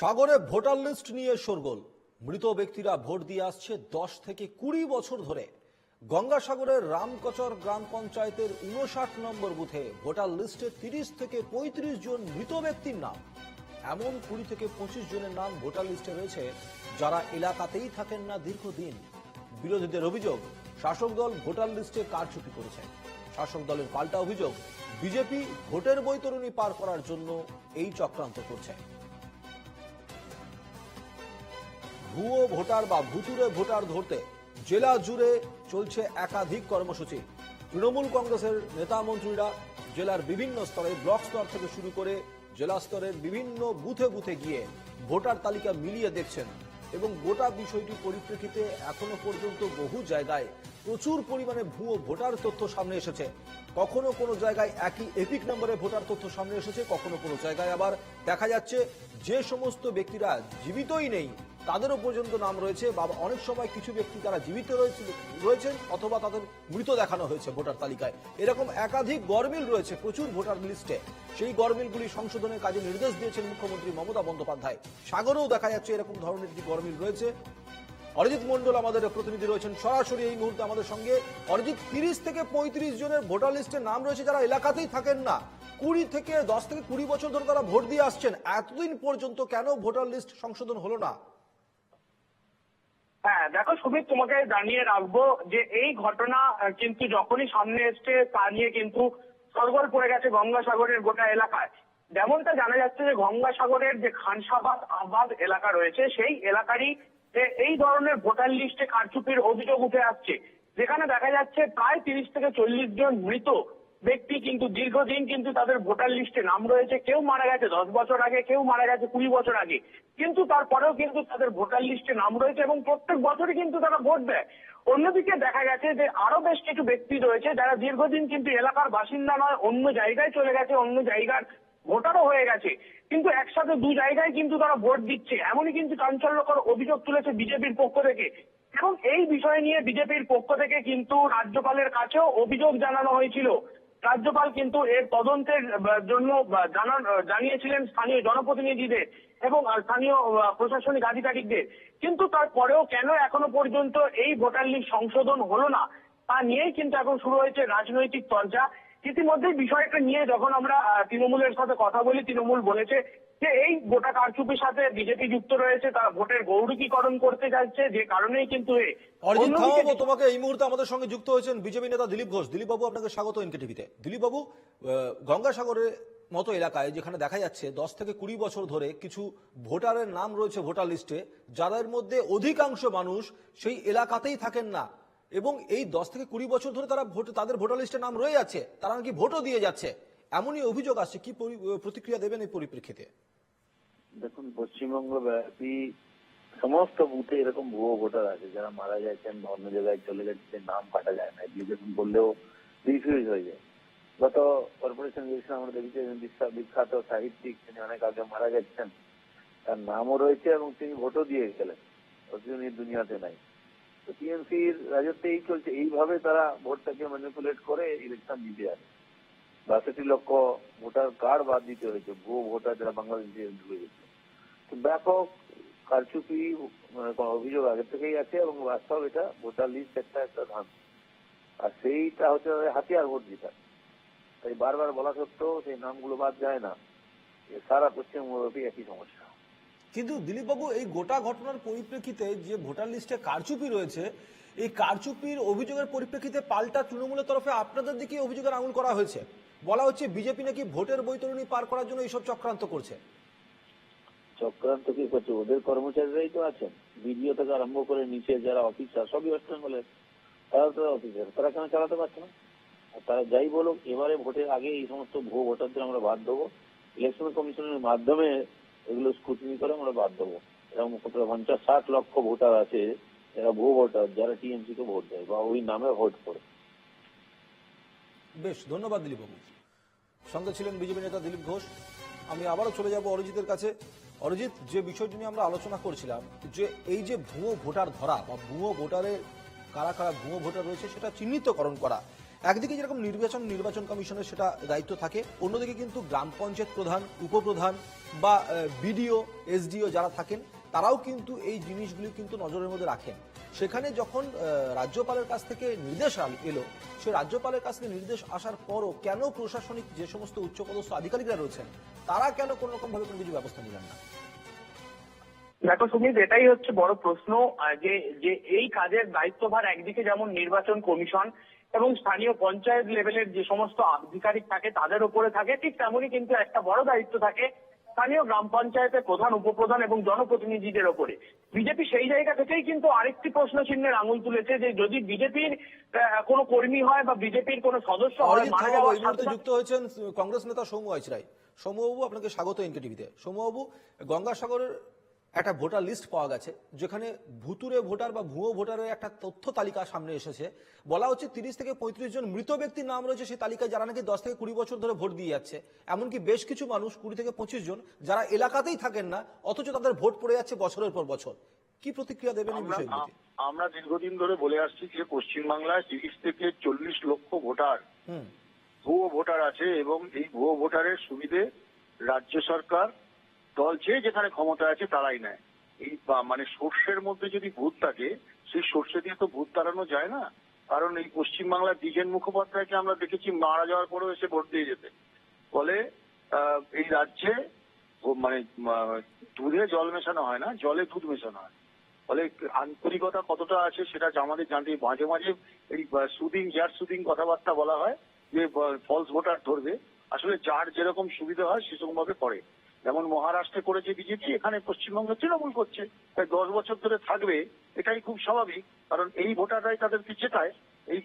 সাগরে voter list নিয়ে শোরগোল। মৃত ব্যক্তিরা ভোট দিয়ে আসছে দশ থেকে কুড়ি বছর ধরে। গঙ্গাসাগরের রামকচর গ্রাম পঞ্চায়েতের উনষাট নম্বর বুথে ভোটার লিস্টে তিরিশ থেকে পঁয়ত্রিশ জন মৃত ব্যক্তির নাম। এমন কুড়ি থেকে পঁচিশ জনের নাম ভোটার লিস্টে রয়েছে যারা এলাকাতেই থাকেন না দীর্ঘদিন। বিরোধীদের অভিযোগ, শাসক দল ভোটার লিস্টে কারচুপি করেছে। শাসক দলের পাল্টা অভিযোগ, বিজেপি ভোটের বৈতরণী পার করার জন্য এই চক্রান্ত করছে। ভুয়ো ভোটার বা ভুতুরে ভোটার ধরতে জেলা জুড়ে চলছে একাধিক কর্মসূচি। তৃণমূল কংগ্রেসের নেতা মন্ত্রীরা জেলার বিভিন্ন স্তরে ব্লক স্তর থেকে শুরু করে জেলা স্তরের বিভিন্ন বুথে বুথে গিয়ে ভোটার তালিকা মিলিয়ে দেখছেন এবং গোটা বিষয়টি পরিপ্রেক্ষিতে এখনও পর্যন্ত বহু জায়গায় প্রচুর পরিমাণে ভুয়ো ভোটার তথ্য সামনে এসেছে। কখনো কোনো জায়গায় একই এপিক নম্বরে ভোটার তথ্য সামনে এসেছে, কখনো কোনো জায়গায় আবার দেখা যাচ্ছে যে সমস্ত ব্যক্তিরা জীবিতই নেই। তাদেরও পর্যন্ত নাম রয়েছে। বা অনেক সময় কিছু ব্যক্তি তারা জীবিত রয়েছে, রয়েছেন অথবা তাদের মৃত দেখানো হয়েছে ভোটার তালিকায়। এরকম একাধিক গরমিল রয়েছে প্রচুর ভোটার লিস্টে। সেই গরমিলগুলি সংশোধনের কাজে নির্দেশ দিয়েছেন মুখ্যমন্ত্রী মমতা বন্দ্যোপাধ্যায়। সাগরেও দেখা যাচ্ছে এরকম ধরনের যে গরমিল রয়েছে। অরিজিৎ মন্ডল আমাদের প্রতিনিধি রয়েছেন। সরাসরি এই মুহূর্তে আমাদের সঙ্গে অরিজিৎ, তিরিশ থেকে পঁয়ত্রিশ জনের ভোটার লিস্টে নাম রয়েছে যারা এলাকাতেই থাকেন না। কুড়ি থেকে দশ থেকে কুড়ি বছর ধরে তারা ভোট দিয়ে আসছেন। এতদিন পর্যন্ত কেন ভোটার লিস্ট সংশোধন হলো না? হ্যাঁ দেখো সুমিত, তোমাকে জানিয়ে রাখব যে এই ঘটনা কিন্তু যখনই সামনে এসছে, তা নিয়ে কিন্তু সরগোল পড়ে গেছে গঙ্গাসাগরের গোটা এলাকায়। যেমনটা জানা যাচ্ছে যে গঙ্গাসাগরের যে খানসাবাদ আবাদ এলাকা রয়েছে, সেই এলাকারই এই ধরনের ভোটার লিস্টে কারচুপির অভিযোগ উঠে আসছে। যেখানে দেখা যাচ্ছে প্রায় তিরিশ থেকে চল্লিশ জন মৃত ব্যক্তি কিন্তু দীর্ঘদিন কিন্তু তাদের ভোটার লিস্টে নাম রয়েছে। কেউ মারা গেছে দশ বছর আগে, কেউ মারা গেছে কুড়ি বছর আগে। কিন্তু তারপরেও কিন্তু তাদের ভোটার লিস্টে নাম রয়েছে এবং প্রত্যেক বছরই কিন্তু তারা ভোট দেয়। অন্যদিকে দেখা গেছে যে আরও বেশ কিছু ব্যক্তি রয়েছে যারা দীর্ঘদিন কিন্তু এলাকার বাসিন্দা নয়, অন্য জায়গায় চলে গেছে, অন্য জায়গার ভোটারও হয়ে গেছে। কিন্তু একসাথে দু জায়গায় কিন্তু তারা ভোট দিচ্ছে। এমনই কিন্তু চাঞ্চল্যকর অভিযোগ তুলেছে বিজেপির পক্ষ থেকে। এবং এই বিষয় নিয়ে বিজেপির পক্ষ থেকে কিন্তু রাজ্যপালের কাছেও অভিযোগ জানানো হয়েছিল। রাজ্যপাল কিন্তু এর তদন্তের জন্য জানিয়েছিলেন স্থানীয় জনপ্রতিনিধিদের এবং স্থানীয় প্রশাসনিক আধিকারিকদের। কিন্তু তারপরেও কেন এখনও পর্যন্ত এই ভোটার লিস্ট সংশোধন হলো না? তা নিয়েই কিন্তু এখন শুরু হয়েছে রাজনৈতিক চর্চা। ইতিমধ্যে বিষয়টা নিয়ে যখন আমরা তৃণমূলের সাথে কথা বলি, তৃণমূল বলেছে যে এই গোটা কারচুপির সাথে বিজেপি যুক্ত রয়েছে তারা ভোটের গৌরীকরণ করতে যাচ্ছে যে কারণেই কিন্তু অরিজিৎ খাওয়াবো তোমাকে এই মুহূর্তে আমাদের সঙ্গে যুক্ত হয়েছেন বিজেপি নেতা দিলীপ ঘোষ। দিলীপ বাবু আপনাকে স্বাগত এনকে টিভিতে দিলীপ বাবু গঙ্গাসাগরের মতো এলাকায় যেখানে দেখা যাচ্ছে দশ থেকে কুড়ি বছর ধরে কিছু ভোটারের নাম রয়েছে ভোটার লিস্টে যাদের মধ্যে অধিকাংশ মানুষ সেই এলাকাতেই থাকেন না। এবং এই দশ থেকে কুড়ি বছর ধরে তারা ভোট তাদের ভোটার লিস্টে নাম রয়ে যাচ্ছে তারা নাকি ভোটও দিয়ে যাচ্ছে। এমনই অভিযোগ আসছে, কি প্রতিক্রিয়া দেবেন এই পরিপ্রেক্ষিতে? দেখুন পশ্চিমবঙ্গ ব্যাপী সমস্ত বুথে এরকম ভুয়ো ভোটার আছে, যারা মারা যাচ্ছেন অন্য জায়গায় চলে যাচ্ছেন নাম কাটা যায় না অ্যাপ্লিকেশন করলেও রিফিউজ হয়ে যায়। গত কর্পোরেশন ইলেকশন আমরা দেখেছি বিখ্যাত সাহিত্যিক, তিনি অনেক আগে মারা যাচ্ছেন তার নামও রয়েছে এবং তিনি ভোটও দিয়ে গেলেন। অথচ দুনিয়াতে নাই। তো টিএমসির রাজত্বে এই চলছে। এইভাবে তারা ভোটটাকে ম্যানিপুলেট করে ইলেকশন জিতে যাবে বাষট্টি লক্ষ ভোটার কার্ড বাদ দিতে হয়েছে, ভুয়ো ভোটার যারা বাংলাদেশে ঢুকে গেছে। তো ব্যাপক কারচুপি মানে অভিযোগ আগে থেকেই আছে এবং বাস্তব এটা ভোটার লিস্ট একটা একটা ধান। আর সেইটা হচ্ছে তাদের হাতিয়ার ভোট জিতা তাই বারবার বলা সত্ত্বেও সেই নামগুলো বাদ যায় না। সারা পশ্চিমবঙ্গব্যাপী একই সমস্যা। কিন্তু দিলীপবাবু, এই গোটা ঘটনার পরিপ্রেক্ষিতে যে ভোটার লিস্টে কারচুপি রয়েছে, এই কারচুপির অভিযোগের পরিপ্রেক্ষিতে পাল্টা তৃণমূলের তরফে আপনাদের দিকে অভিযোগের আঙুল করা হয়েছে? বলা হচ্ছে বিজেপি নাকি ভোটের বৈতরণী পার করার জন্য এইসব চক্রান্ত করছে। চক্রান্ত কি করছে? ওদের কর্মচারীরাই তো আছেন। বিডিও থেকে আরম্ভ করে নিচে যারা অফিসার সবই ওয়েস্ট বেঙ্গলের তারা তো অফিসার। তারা কেন চালাতে পারছে না? তারা যাই বলুক এবারে ভোটের আগে এই সমস্ত ভুয়ো ভোটারদের আমরা বাদ দেবো। ইলেকশন কমিশনের মাধ্যমে এগুলো স্ক্রুটিনি করে আমরা বাদ দেবো। এরকম পঞ্চাশ ষাট লক্ষ ভোটার আছে। যারা ভুয়ো ভোটার যারা টিএমসি কে ভোট দেয় বা ওই নামে ভোট করে। বেশ ধন্যবাদ দিলীপবাবু। সঙ্গে ছিলেন বিজেপি নেতা দিলীপ ঘোষ। আমি আবারও চলে যাব অরিজিতের কাছে। অরিজিৎ, যে বিষয়টি নিয়ে আমরা আলোচনা করছিলাম, যে এই যে ভুয়ো ভোটার ধরা বা ভুয়ো ভোটারের কারা কারা ভুয়ো ভোটার রয়েছে, সেটা চিহ্নিতকরণ করা। একদিকে যেরকম নির্বাচন নির্বাচন কমিশনের সেটা দায়িত্ব থাকে, অন্যদিকে কিন্তু গ্রাম পঞ্চায়েত প্রধান, উপপ্রধান বা বিডিও, এসডিও যারা থাকেন, তারাও কিন্তু এই জিনিসগুলি কিন্তু নজরের মধ্যে রাখেন। সেখানে যখন রাজ্যপালের কাছ থেকে নির্দেশ এলো, সে রাজ্যপালের কাছ থেকে নির্দেশ আসার পরও কেন প্রশাসনিক যে সমস্ত উচ্চপদস্থ আধিকারিকরা রয়েছেন, তারা কেন কোনো রকম ভাবে কোনো কিছু ব্যবস্থা নিলেন না? দেখো সুমিত, এটাই হচ্ছে বড় প্রশ্ন যে যে এই কাজের দায়িত্বভার একদিকে যেমন নির্বাচন কমিশন এবং স্থানীয় পঞ্চায়েত লেভেলের যে সমস্ত আধিকারিক থাকে, তাদের উপরে থাকে, ঠিক তেমনই কিন্তু একটা বড় দায়িত্ব থাকে স্থানীয় গ্রাম পঞ্চায়েতের প্রধান উপপ্রধান এবং জনপ্রতিনিধিদের ওপরে। বিজেপি সেই জায়গা থেকেই কিন্তু আরেকটি প্রশ্ন চিহ্নের আঙুল তুলেছে যে যদি বিজেপির কোনো কর্মী হয় বা বিজেপির কোনো সদস্য হয় মারা যাওয়ার যুক্ত হয়েছেন কংগ্রেস নেতা সৌম্য আইচরাই সৌম্যবাবু আপনাকে স্বাগত এনকে টিভিতে সৌম্যবাবু গঙ্গাসাগরের একটা ভোটার লিস্ট পাওয়া গেছে যেখানে ভুতুরে ভোটার বা ভুয়ো ভোটারের একটা তথ্য তালিকা সামনে এসেছে। বলা হচ্ছে তিরিশ থেকে পঁয়ত্রিশ জন মৃত ব্যক্তির নাম রয়েছে সেই তালিকায় যারা নাকি দশ থেকে কুড়ি বছর ধরে ভোট দিয়ে যাচ্ছে। এমনকি বেশ কিছু মানুষ কুড়ি থেকে পঁচিশ জন যারা এলাকাতেই থাকেন না অথচ তাদের ভোট পড়ে যাচ্ছে বছরের পর বছর। কি প্রতিক্রিয়া দেবেন এই আমরা আমরা দীর্ঘদিন ধরে বলে আসছি যে পশ্চিমবাংলায় তিরিশ থেকে চল্লিশ লক্ষ ভোটার হুম। ভুয়ো ভোটার আছে এবং এই ভুয়ো ভোটারের সুবিধে রাজ্য সরকার দল যে যেখানে ক্ষমতা আছে তারাই নেয়। এই মানে সর্ষের মধ্যে যদি ভূত থাকে, সেই সর্ষে দিয়ে তো ভূত তাড়ানো যায় না। কারণ এই পশ্চিমবাংলার দ্বিজেন মুখোপাধ্যায়কে আমরা দেখেছি মারা যাওয়ার পরেও এসে ভোট দিয়ে যেতে। ফলে এই রাজ্যে মানে দুধে জল মেশানো হয় না, জলে দুধ মেশানো হয়। ফলে আন্তরিকতা কতটা আছে সেটা আমাদের জানতে মাঝে মাঝে এই সুদিং যার সুদিং কথাবার্তা বলা হয় যে ফলস ভোটার ধরবে, আসলে যার যেরকম সুবিধা হয় সেরকম ভাবে করে। যেমন মহারাষ্ট্রে করেছে বিজেপি, এখানে পশ্চিমবঙ্গে তৃণমূল করছে। তাই দশ বছর ধরে থাকবে, এটাই খুব স্বাভাবিক। কারণ এই ভোটাররাই তাদেরকে চেটায়, এই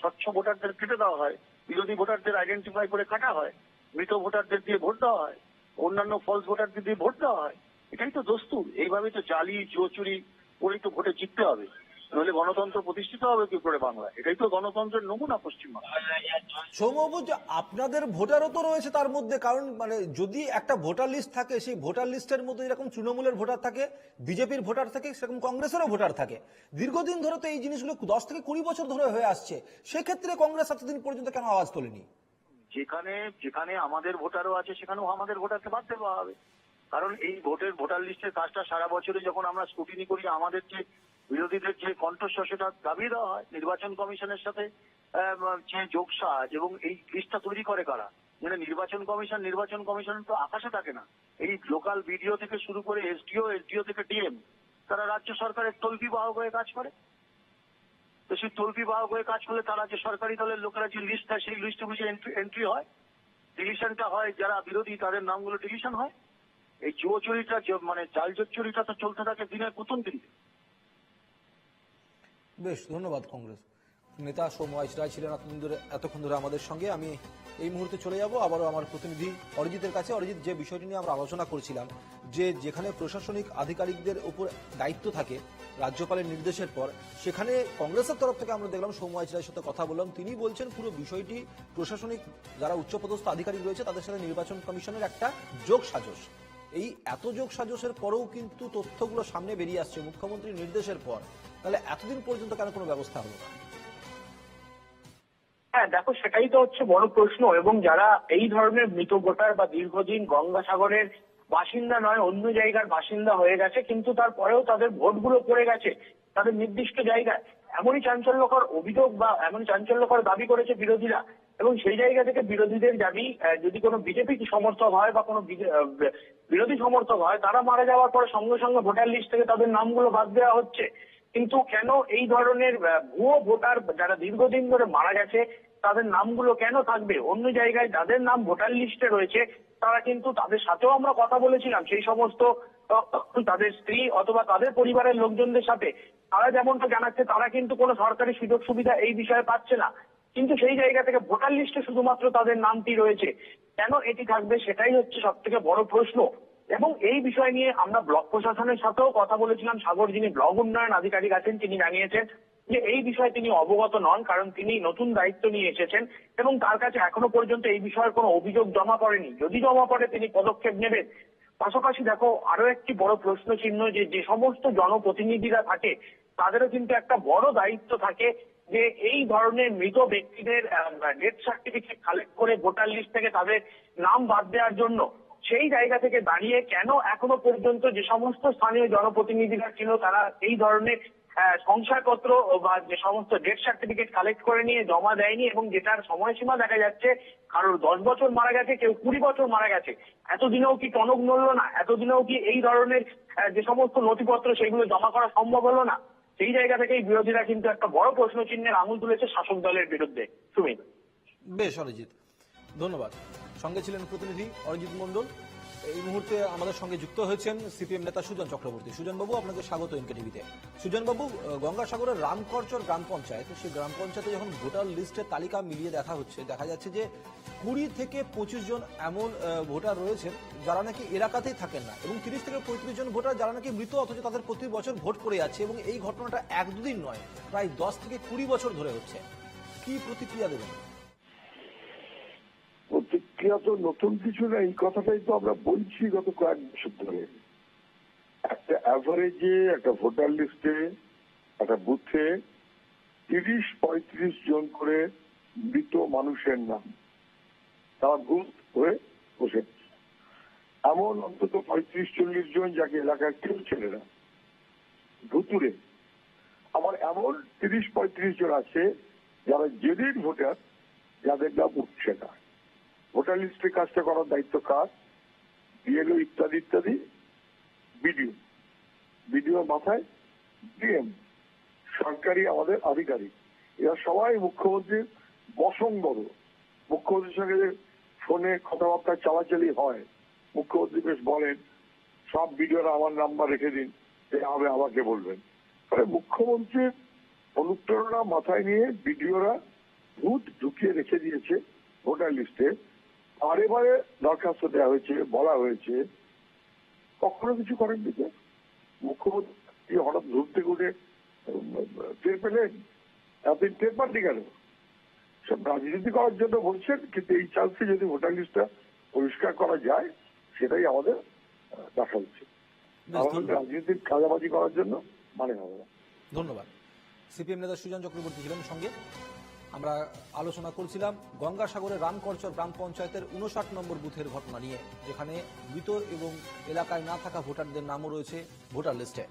স্বচ্ছ ভোটারদের কেটে দেওয়া হয়, বিরোধী ভোটারদের আইডেন্টিফাই করে কাটা হয়, মৃত ভোটারদের দিয়ে ভোট দেওয়া হয়, অন্যান্য ফলস ভোটারদের দিয়ে ভোট দেওয়া হয়। এটাই তো দস্তুর। এইভাবে তো জালি চুরি করেই তো ভোটে জিততে হবে। নইলে গণতন্ত্র প্রতিষ্ঠিত হবে কি করে বাংলায়? এটাই তো গণতন্ত্রের নমুনা পশ্চিমবঙ্গ। আপনাদের ভোটারও তো রয়েছে তার মধ্যে কারণ মানে যদি একটা ভোটার লিস্ট থাকে সেই ভোটার লিস্টের মধ্যে যেরকম তৃণমূলের ভোটার থাকে বিজেপির ভোটার থাকে সেরকম কংগ্রেসেরও ভোটার থাকে। দীর্ঘদিন ধরে তো এই জিনিসগুলো দশ থেকে কুড়ি বছর ধরে হয়ে আসছে। সেক্ষেত্রে কংগ্রেস এতদিন পর্যন্ত কেন আওয়াজ তোলেনি? যেখানে যেখানে আমাদের ভোটারও আছে সেখানেও আমাদের ভোটারকে বাদ দেওয়া হবে। কারণ এই ভোটের ভোটার লিস্টের কাজটা সারা বছরে যখন আমরা স্কুটিনি করি আমাদের যে বিরোধীদের যে কণ্ঠস্বর, সেটা দাবি দেওয়া হয় নির্বাচন কমিশনের সাথে যে যোগসাজ এবং এই লিস্টটা তৈরি করে কারা? মানে নির্বাচন কমিশন নির্বাচন কমিশন তো আকাশে থাকে না। এই লোকাল বিডিও থেকে শুরু করে এসডিও এসডিও থেকে ডিএম, তারা রাজ্য সরকারের তলবি বাহক হয়ে কাজ করে। তো সেই তলবি বাহক হয়ে কাজ করলে তারা যে সরকারি দলের লোকেরা যে লিস্ট হয় সেই লিস্টে বুঝে এন্ট্রি হয়। ডিলিশনটা হয় যারা বিরোধী, তাদের নামগুলো ডিলিশন হয়। এই জুয়ো চুরিটা, যে- মানে জোট চুরিটা তো চলতে থাকে দিনের প্রথম দিন। বেশ, ধন্যবাদ কংগ্রেস। নেতা সৌম্য আইচরায় ছিলেন এতক্ষণ ধরে এতক্ষণ ধরে আমাদের সঙ্গে। আমি এই মুহূর্তে চলে যাব। আবারও আমার প্রতিনিধি অরিজিতের কাছে। অরিজিৎ, যে বিষয়টি নিয়ে আমরা আলোচনা করছিলাম, যে যেখানে প্রশাসনিক আধিকারিকদের উপর দায়িত্ব থাকে রাজ্যপালের নির্দেশের পর, সেখানে কংগ্রেসের তরফ থেকে আমরা দেখলাম সৌম্য আইচরায়ের সাথে কথা বললাম। তিনি বলছেন, পুরো বিষয়টি প্রশাসনিক যারা উচ্চপদস্থ আধিকারিক রয়েছে, তাদের সাথে নির্বাচন কমিশনের একটা যোগ সাজস। এই এত যোগ সাজসের পরেও কিন্তু তথ্যগুলো সামনে বেরিয়ে আসছে। মুখ্যমন্ত্রীর নির্দেশের পর তাহলে এতদিন পর্যন্ত কেন কোনো ব্যবস্থা হলো না? হ্যাঁ দেখো, সেটাই তো হচ্ছে বড় প্রশ্ন, এবং যারা এই ধরনের মৃত ভোটার বা দীর্ঘদিন গঙ্গাসাগরের বাসিন্দা নয়, অন্য জায়গার বাসিন্দা হয়ে গেছে, কিন্তু তারপরেও তাদের ভোটগুলো পড়ে গেছে, তাদের নির্দিষ্ট জায়গায়। এমনই চাঞ্চল্যকর অভিযোগ বা এমন চাঞ্চল্যকর দাবি করেছে বিরোধীরা, এবং সেই জায়গা থেকে বিরোধীদের দাবি যদি কোনো বিজেপি সমর্থক হয় বা কোনো বিরোধী সমর্থক হয়, তারা মারা যাওয়ার পরে সঙ্গে সঙ্গে ভোটার লিস্ট থেকে তাদের নামগুলো বাদ দেওয়া হচ্ছে। কিন্তু কেন এই ধরনের ভুয়ো ভোটার যারা দীর্ঘদিন ধরে মারা গেছে, তাদের নামগুলো কেন থাকবে? অন্য জায়গায় যাদের নাম ভোটার লিস্টে রয়েছে, তারা কিন্তু তাদের সাথেও আমরা কথা বলেছিলাম। সেই সমস্ত তাদের স্ত্রী অথবা তাদের পরিবারের লোকজনদের সাথে, তারা যেমনটা জানাচ্ছে, তারা কিন্তু কোনো সরকারি সুযোগ সুবিধা এই বিষয়ে পাচ্ছে না। কিন্তু সেই জায়গা থেকে ভোটার লিস্টে শুধুমাত্র তাদের নামটি রয়েছে। কেন এটি থাকবে সেটাই হচ্ছে সব থেকে বড় প্রশ্ন। এবং এই বিষয় নিয়ে আমরা ব্লক প্রশাসনের সাথেও কথা বলেছিলাম। সাগর যিনি ব্লক উন্নয়ন আধিকারিক আছেন, তিনি জানিয়েছেন যে এই বিষয়ে তিনি অবগত নন, কারণ তিনি নতুন দায়িত্ব নিয়ে এসেছেন এবং তার কাছে এখনও পর্যন্ত এই বিষয়ের কোনো অভিযোগ জমা পড়েনি। যদি জমা পড়ে, তিনি পদক্ষেপ নেবেন। পাশাপাশি দেখো আরও একটি বড় প্রশ্ন চিহ্ন যে যে সমস্ত জনপ্রতিনিধিরা থাকে, তাদেরও কিন্তু একটা বড় দায়িত্ব থাকে যে, এই ধরনের মৃত ব্যক্তিদের ডেথ সার্টিফিকেট কালেক্ট করে ভোটার লিস্ট থেকে তাদের নাম বাদ দেওয়ার জন্য। সেই জায়গা থেকে দাঁড়িয়ে কেন এখনও পর্যন্ত যে সমস্ত স্থানীয় জনপ্রতিনিধিরা ছিল তারা এই ধরনের আহ, শংসাপত্র বা যে সমস্ত ডেথ সার্টিফিকেট কালেক্ট করে নিয়ে জমা দেয়নি এবং যেটার সময়সীমা দেখা যাচ্ছে কারোর দশ বছর মারা গেছে কেউ কুড়ি বছর মারা গেছে। এতদিনেও কি টনক নড়লো না? এতদিনেও কি এই ধরনের যে সমস্ত নথিপত্র সেগুলো জমা করা সম্ভব হলো না? সেই জায়গা থেকেই বিরোধীরা কিন্তু একটা বড় প্রশ্ন চিহ্নের আঙুল তুলেছে শাসক দলের বিরুদ্ধে। সুমিত। বেশ অরিজিৎ। ধন্যবাদ। সঙ্গে ছিলেন প্রতিনিধি অরিজিৎ মণ্ডল। এই মুহূর্তে আমাদের সঙ্গে যুক্ত হয়েছেন সিপিএম নেতা সুজন চক্রবর্তী। সুজন বাবু আপনাকে স্বাগত এনকে টিভিতে সুজন বাবু আহ, গঙ্গাসাগরের রামকরচর গ্রাম পঞ্চায়েত সেই গ্রাম পঞ্চায়েতে যখন ভোটার লিস্টের তালিকা মিলিয়ে দেখা হচ্ছে দেখা যাচ্ছে যে কুড়ি থেকে পঁচিশ জন এমন ভোটার রয়েছেন যারা নাকি এলাকাতেই থাকেন না এবং তিরিশ থেকে পঁয়ত্রিশ জন ভোটার যারা নাকি মৃত অথচ তাদের প্রতি বছর ভোট পড়ে যাচ্ছে এবং এই ঘটনাটা এক দুদিন নয় প্রায় দশ থেকে কুড়ি বছর ধরে হচ্ছে। কি প্রতিক্রিয়া দেবেন? প্রতিক্রিয়া তো নতুন কিছু না, এই কথাটাই তো আমরা বলছি গত কয়েক বছর ধরে। একটা অ্যাভারেজে একটা ভোটার লিস্টে একটা বুথে তিরিশ, পঁয়ত্রিশ জন করে মৃত মানুষের নাম। তারা বুথ হয়ে বসে এমন অন্তত পঁয়ত্রিশ, চল্লিশ জন যাকে এলাকার কেউ ছেলে না। ভুতুরে আমার এমন তিরিশ, পঁয়ত্রিশ জন আছে যারা জেদির ভোটার যাদের নাম উঠছে না। ভোটার লিস্টের কাজটা করার দায়িত্ব কার? বিএলও ইত্যাদি ইত্যাদি? বিডিও বিডিও মাথায় ডিএম সরকারি আমাদের আধিকারিক। এরা সবাই মুখ্যমন্ত্রীর বসঙ্গর মুখ্যমন্ত্রীর সঙ্গে যে ফোনে কথাবার্তা চালাচালি হয়, মুখ্যমন্ত্রী বেশ বলেন, সব বিডিওরা আমার নাম্বার রেখে দিন যে হবে আমাকে বলবেন। ফলে মুখ্যমন্ত্রীর অনুপ্রেরণা মাথায় নিয়ে বিডিওরা ভূত ঢুকিয়ে রেখে দিয়েছে ভোটার লিস্টে। বারে বারে দরখাস্ত দেওয়া হয়েছে বলা হয়েছে কখনো কিছু করেননি তো মুখ্যমন্ত্রী হঠাৎ উঠে উম, টের পেলেন? এতদিন টের পাননি কেন? সব রাজনীতি করার জন্য বলছেন কিন্তু এই চান্সে যদি ভোটার লিস্টটা পরিষ্কার করা যায় সেটাই আমাদের দেখা উচিত। আমাদের রাজনীতির কাজাবাজি করার জন্য মানে হবে না। ধন্যবাদ। সিপিএম নেতা সুজন চক্রবর্তী ছিলেন সঙ্গে। আমরা আলোচনা করছিলাম গঙ্গাসাগরের রামকরচর গ্রাম পঞ্চায়েতের উনষাট নম্বর বুথের ঘটনা নিয়ে, যেখানে মৃত এবং এলাকায় না থাকা ভোটারদের নামও রয়েছে ভোটার লিস্টে।